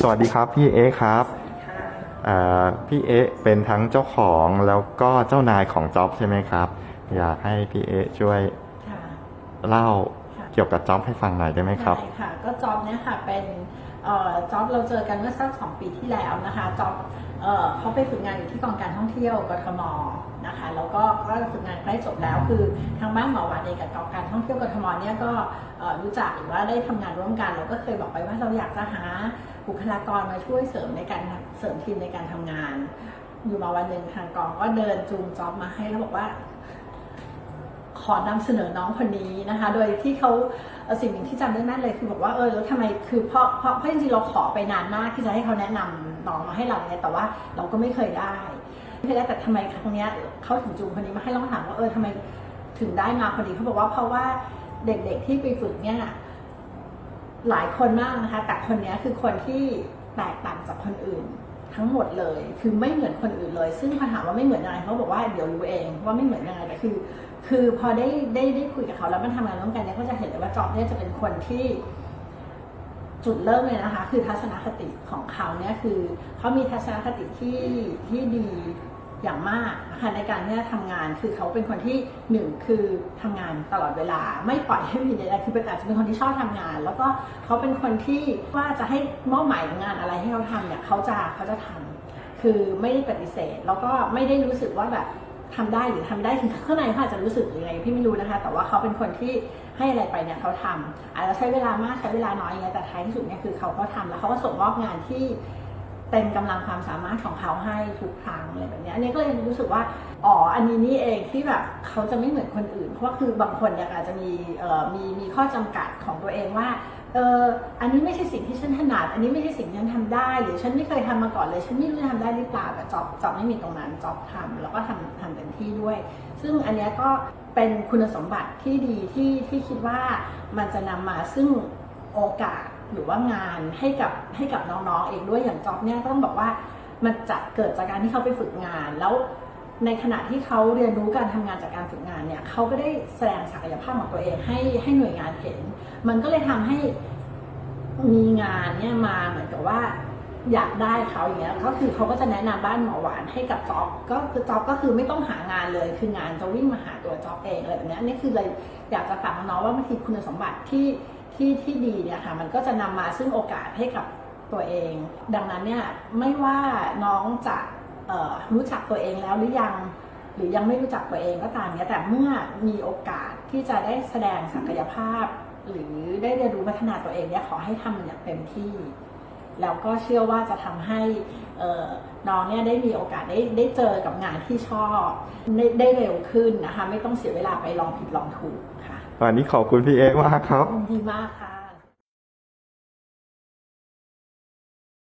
สวัสดีครับพี่เอ๊ครับค่ะเอ่อพี่เอ๊เป็นทั้งเจ้าของแล้วก็เจ้านายของจ็อบใช่ไหมครับ อยากให้พี่เอ๊ช่วยค่ะเล่าค่ะเกี่ยวกับจ็อบให้ฟังหน่อยได้ไหมครับได้ค่ะก็จ็อบเนี่ยค่ะเป็นเอ่อ จ็อบเราเจอกันเมื่อสักสองปีที่แล้วนะคะจ็อบเขาไปฝึกงานอยู่ที่กองการท่องเที่ยวกทมนะคะแล้วก็ก็ฝึกงานใกล้จบแล้วคือทางบ้านหมอวานเองกับกองการท่องเที่ยวกทมเนี่ยก็รู้จักหรือว่าได้ทำงานร่วมกัน เราก็เคยบอกไปว่าเราอยากจะหาบุคลากรมาช่วยเสริมในการเสริมทีมในการทำงาน อยู่มาวันหนึ่งทางกองก็เดินจูงจ็อบมาให้แล้วบอกว่า อนำเสนอน้องคนนี้นะคะ โดยที่เขาสิ่งหนึ่งที่จำได้แม่นเลยคือบอกว่าเออแล้วทำไมคือเพราะเพราะเพราะจริงๆเราขอไปนานมากที่จะให้เขาแนะนำน้องมาให้เราเนี่ยแต่ว่าเราก็ไม่เคยได้ไม่เคยได้แต่ทำไมครั้งเนี้ยเขาถึงจูงคนนี้มาให้เราถามว่าเออทำไมถึงได้มาคนนี้เขาบอกว่าเพราะว่าเด็กๆที่ไปฝึกเนี่ยหลายคนมากนะคะ แต่คนนี้คือคนที่แตกต่างจากคนอื่น ทั้งหมดเลย คือไม่เหมือนคนอื่นเลย ซึ่งพอถามว่าไม่เหมือนยังไงเขาบอกว่าเดี๋ยวรู้เองว่าไม่เหมือนยังไงแต่คือ คือพอได้ได้ได้คุยกับเขาแล้วมันทำงานร่วมกันเนี่ยก็จะเห็นเลยว่าจอบเนี่ยจะเป็นคนที่จุดเริ่มเลยนะคะ คือทัศนคติของเขาเนี่ยคือเขามีทัศนคติที่ที่ดี อย่างมากนะคะในการที่จะทำงานคือเขาเป็นคนที่หนึ่งคือทำงานตลอดเวลา ไม่ปล่อยให้มีใดๆคือเป็นอาจจะเป็นคนที่ชอบทำงาน แล้วก็เขาเป็นคนที่ว่าจะให้มอบหมายงานอะไรให้เขาทำเนี่ยเขาจะเขาจะทำคือไม่ได้ปฏิเสธ แล้วก็ไม่ได้รู้สึกว่าแบบทำได้หรือทำได้คือข้างในเขาอาจจะรู้สึกยังไงพี่ไม่รู้นะคะ แต่ว่าเขาเป็นคนที่ให้อะไรไปเนี่ยเขาทำอาจจะใช้เวลามากใช้เวลาน้อยอย่างเงี้ยแต่ท้ายที่สุดเนี่ยคือเขาก็ทำแล้วเขาก็ส่งมอบงานที่ เต็มกำลังความสามารถของเขาให้ทุกครั้งอะไรแบบนี้อันนี้ก็เลยรู้สึกว่าอ๋ออันนี้นี่เองที่แบบเขาจะไม่เหมือนคนอื่น เพราะว่าคือบางคนเนี่ยอาจจะมีเอ่อมีมีข้อจำกัดของตัวเองว่าเอออันนี้ไม่ใช่สิ่งที่ฉันถนัด อันนี้ไม่ใช่สิ่งที่ฉันทำได้ หรือฉันไม่เคยทำมาก่อนเลย ฉันไม่รู้จะทำได้หรือเปล่าแต่จอบจอบไม่มีตรงนั้นจอบทำแล้วก็ทำทำเต็มที่ด้วย ซึ่งอันนี้ก็เป็นคุณสมบัติที่ดีที่ที่คิดว่ามันจะนำมาซึ่งโอกาส หรือว่างานให้กับให้กับน้องๆเองด้วยอย่างจอบเนี่ยก็ต้องบอกว่ามันจะเกิดจากการที่เขาไปฝึกงานแล้วในขณะที่เขาเรียนรู้การทำงานจากการฝึกงานเนี่ยเขาก็ได้แสดงศักยภาพของตัวเองให้ให้หน่วยงานเห็น มันก็เลยทำให้มีงานเนี่ยมาเหมือนกับว่าอยากได้เขาอย่างเงี้ยก็คือเขาก็จะแนะนำบ้านหมอหวานให้กับจ็อบก็คือจ็อบก็คือไม่ต้องหางานเลย คืองานจะวิ่งมาหาตัวจ็อบเองอะไรแบบนี้นี่คือเลยอยากจะฝากน้องว่าบางทีคุณสมบัติที่ ที่ที่ดีเนี่ยค่ะมันก็จะนำมาซึ่งโอกาสให้กับตัวเอง ดังนั้นเนี่ยไม่ว่าน้องจะรู้จักตัวเองแล้วหรือยัง หรือยังไม่รู้จักตัวเองก็ตามเนี่ยแต่เมื่อมีโอกาสที่จะได้แสดงศักยภาพ หรือได้เรียนรู้พัฒนาตัวเองเนี่ยขอให้ทำอย่างเต็มที่ แล้วก็เชื่อว่าจะทำให้น้องเนี่ยได้มีโอกาสได้ได้เจอกับงานที่ชอบไดได้เร็วขึ้นนะคะ ไม่ต้องเสียเวลาไปลองผิดลองถูกค่ะ วันนี้ขอบคุณพี่เอมากครับดีมากค่ะ